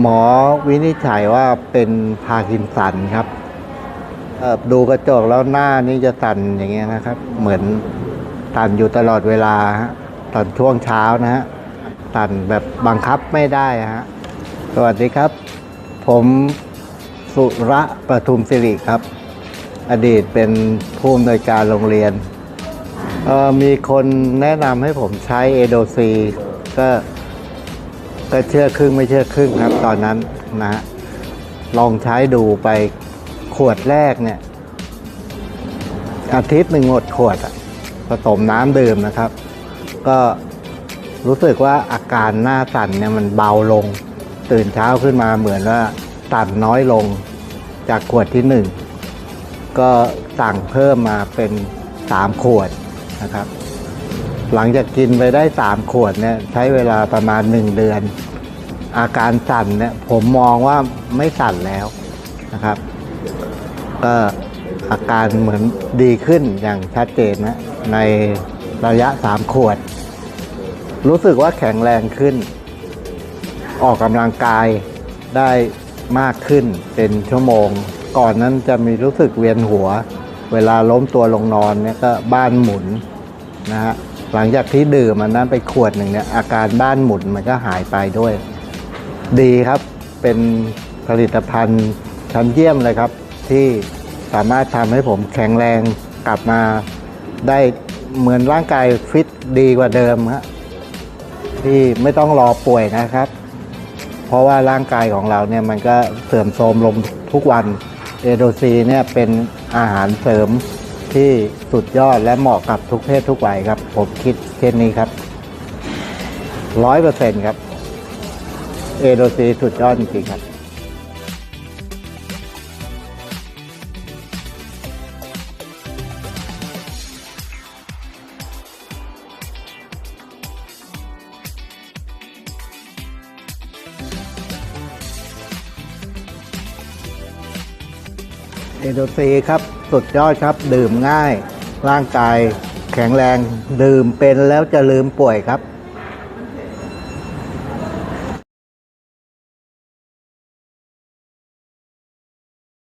หมอวินิจฉัยว่าเป็นพาร์กินสันครับ ดูกระจกแล้วหน้านี่จะสั่นอย่างเงี้ยนะครับ เหมือนสั่นอยู่ตลอดเวลาฮะตอนช่วงเช้านะฮะสั่นแบบบังคับไม่ได้ฮะสวัสดีครับ ผมสุระประทุมสิริครับ อดีตเป็นผู้อำนวยการโรงเรียน มีคนแนะนำให้ผมใช้เอโดซีก็ ก็เชื่อครึ่งไม่เชื่อครึ่งครับ ตอนนั้นนะฮะลองใช้ดูไปขวดแรกเนี่ย อาทิตย์หนึ่งหมดขวดผสมน้ำดื่มนะครับ ก็รู้สึกว่าอาการหน้าสั่นเนี่ยมันเบาลง ตื่นเช้าขึ้นมาเหมือนว่าสั่นน้อยลงจากขวดที่หนึ่งก็สั่งเพิ่มมาเป็นสามขวดนะครับ หลังจากกินไปได้สามขวดเนี่ยใช้เวลาประมาณหนึ่งเดือน อาการสั่นเนี่ยผมมองว่าไม่สั่นแล้วนะครับ ก็อาการเหมือนดีขึ้นอย่างชัดเจนนะในระยะสามขวด รู้สึกว่าแข็งแรงขึ้น ออกกำลังกายได้มากขึ้นเป็นชั่วโมง ก่อนนั้นจะมีรู้สึกเวียนหัว เวลาล้มตัวลงนอนเนี่ยก็บ้านหมุนนะฮะ หลังจากที่ดื่มมันนั้นไปขวดหนึ่งเนี่ยอาการบ้านหมุนมันก็หายไปด้วย ดีครับเป็นผลิตภัณฑ์ชั้นเยี่ยมเลยครับ ที่สามารถทำให้ผมแข็งแรงกลับมาได้เหมือนร่างกายฟิตดีกว่าเดิมครับที่ไม่ต้องรอป่วยนะครับ เพราะว่าร่างกายของเราเนี่ยมันก็เสื่อมโทรมลงทุกวันเอโดซีเนี่ยเป็นอาหารเสริม ที่สุดยอดและเหมาะกับทุกเพศทุกวัยครับ ผมคิดเช่นนี้ครับร้อยเปอร์เซ็นต์ครับ เอโดซีสุดยอดจริงๆครับเอโดซีครับ สุดยอดครับ ดื่มง่าย ร่างกายแข็งแรง ดื่มเป็นแล้วจะลืมป่วยครับ